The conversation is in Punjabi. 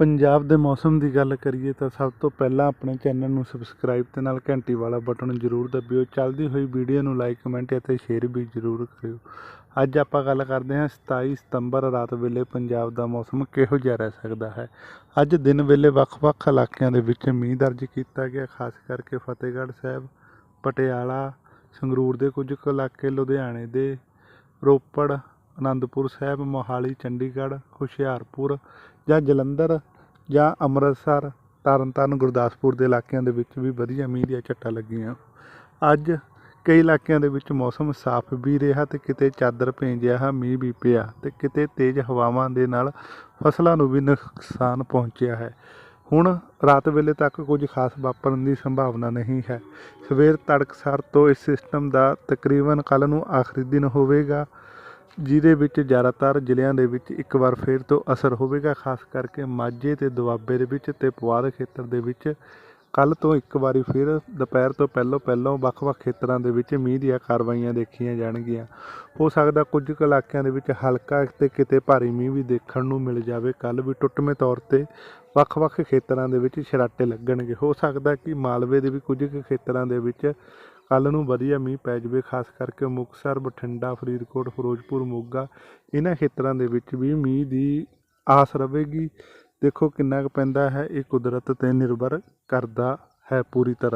ਪੰਜਾਬ ਦੇ ਮੌਸਮ ਦੀ ਗੱਲ ਕਰੀਏ ਤਾਂ ਸਭ ਤੋਂ ਪਹਿਲਾਂ ਆਪਣੇ ਚੈਨਲ ਨੂੰ ਸਬਸਕ੍ਰਾਈਬ ਤੇ ਨਾਲ ਘੰਟੀ ਵਾਲਾ ਬਟਨ ਜ਼ਰੂਰ ਦਬਿਓ। ਚੱਲਦੀ ਹੋਈ ਵੀਡੀਓ ਨੂੰ ਲਾਈਕ ਕਮੈਂਟ ਅਤੇ ਸ਼ੇਅਰ ਵੀ ਜ਼ਰੂਰ ਕਰਿਓ। ਅੱਜ ਆਪਾਂ ਗੱਲ ਕਰਦੇ ਹਾਂ 27 ਸਤੰਬਰ ਰਾਤ ਵੇਲੇ ਪੰਜਾਬ ਦਾ ਮੌਸਮ ਕਿਹੋ ਜਿਹਾ ਰਹਿ ਸਕਦਾ ਹੈ? ਅੱਜ ਦਿਨ ਵੇਲੇ ਵੱਖ-ਵੱਖ ਇਲਾਕਿਆਂ ਦੇ ਵਿੱਚ ਮੀਂਹ ਦਰਜ ਕੀਤਾ ਗਿਆ, ਖਾਸ ਕਰਕੇ ਫਤਿਹਗੜ੍ਹ ਸਾਹਿਬ, ਪਟਿਆਲਾ, ਸੰਗਰੂਰ ਦੇ ਕੁਝ ਕੁ ਇਲਾਕੇ, ਲੁਧਿਆਣੇ ਦੇ, ਰੋਪੜ ਅਨੰਦਪੁਰ ਸਾਹਿਬ, ਮੋਹਾਲੀ, ਚੰਡੀਗੜ੍ਹ, ਹੁਸ਼ਿਆਰਪੁਰ ਜਾਂ ਜਲੰਧਰ ਜਾਂ ਅੰਮ੍ਰਿਤਸਰ ਤਰਨਤਾਰਨ ਗੁਰਦਾਸਪੁਰ ਦੇ ਇਲਾਕਿਆਂ ਦੇ ਵਿੱਚ ਵੀ ਵਧੀਆ ਮੀਂਹ ਦੀਆਂ ਝੱਟਾਂ ਲੱਗੀਆਂ। ਅੱਜ ਕਈ ਇਲਾਕਿਆਂ ਦੇ ਵਿੱਚ ਮੌਸਮ ਸਾਫ਼ ਵੀ ਰਿਹਾ ਤੇ ਕਿਤੇ ਚਾਦਰ ਭੇਜਿਆ ਮੀਂਹ ਵੀ ਪਿਆ ਤੇ ਕਿਤੇ ਤੇਜ਼ ਹਵਾਵਾਂ ਦੇ ਨਾਲ ਫਸਲਾਂ ਨੂੰ ਵੀ ਨੁਕਸਾਨ ਪਹੁੰਚਿਆ ਹੈ। ਹੁਣ ਰਾਤ ਵੇਲੇ ਤੱਕ ਕੁਝ ਖਾਸ ਵਾਪਰਨ ਦੀ ਸੰਭਾਵਨਾ ਨਹੀਂ ਹੈ। ਸਵੇਰ ਤੜਕਸਾਰ ਤੋਂ ਇਸ ਸਿਸਟਮ ਦਾ ਤਕਰੀਬਨ ਕੱਲ ਨੂੰ ਆਖਰੀ ਦਿਨ ਹੋਵੇਗਾ। ਜਿਹਦੇ ਵਿੱਚ ਜ਼ਿਆਦਾਤਰ ਜ਼ਿਲ੍ਹਿਆਂ ਦੇ ਵਿੱਚ ਇੱਕ ਵਾਰ ਫਿਰ ਤੋਂ ਅਸਰ ਹੋਵੇਗਾ, ਖਾਸ ਕਰਕੇ ਮਾਝੇ ਅਤੇ ਦੁਆਬੇ ਦੇ ਵਿੱਚ ਅਤੇ ਪੁਆਧ ਖੇਤਰ ਦੇ ਵਿੱਚ। ਕੱਲ ਤੋਂ ਇੱਕ ਵਾਰੀ ਫਿਰ ਦੁਪਹਿਰ ਤੋਂ ਪਹਿਲਾਂ ਪਹਿਲਾਂ ਵੱਖ-ਵੱਖ ਖੇਤਰਾਂ ਦੇ ਵਿੱਚ ਮੀਂਹ ਦੀਆਂ ਕਾਰਵਾਈਆਂ ਦੇਖੀਆਂ ਜਾਣਗੀਆਂ। ਹੋ ਸਕਦਾ ਕੁਝ ਕੁ ਇਲਾਕਿਆਂ ਦੇ ਵਿੱਚ ਹਲਕਾ ਤੇ ਕਿਤੇ ਭਾਰੀ ਮੀਂਹ ਵੀ ਦੇਖਣ ਨੂੰ ਮਿਲ ਜਾਵੇ। ਕੱਲ ਵੀ ਟੁੱਟਵੇਂ ਤੌਰ ਤੇ ਵੱਖ-ਵੱਖ ਖੇਤਰਾਂ ਦੇ ਵਿੱਚ ਛਰਾਟੇ ਲੱਗਣਗੇ। ਹੋ ਸਕਦਾ ਕਿ ਮਾਲਵੇ ਦੇ ਵੀ ਕੁਝ ਕੁ ਖੇਤਰਾਂ ਦੇ ਵਿੱਚ ਕੱਲ ਨੂੰ ਵਧੀਆ ਮੀਂਹ ਪੈ ਜਾਵੇ, ਖਾਸ ਕਰਕੇ ਮੁਕਤਸਰ, ਬਠਿੰਡਾ, ਫਰੀਦਕੋਟ, ਫਿਰੋਜ਼ਪੁਰ, ਮੋਗਾ। ਇਹਨਾਂ ਖੇਤਰਾਂ ਦੇ ਵਿੱਚ ਵੀ ਮੀਂਹ ਦੀ ਆਸ ਰਹੇਗੀ ਦੇਖੋ ਕਿੰਨਾ ਕੁ ਪੈਂਦਾ ਹੈ ਇਹ ਕੁਦਰਤ ਤੇ ਨਿਰਭਰ ਕਰਦਾ ਹੈ ਪੂਰੀ ਤਰ੍ਹਾਂ।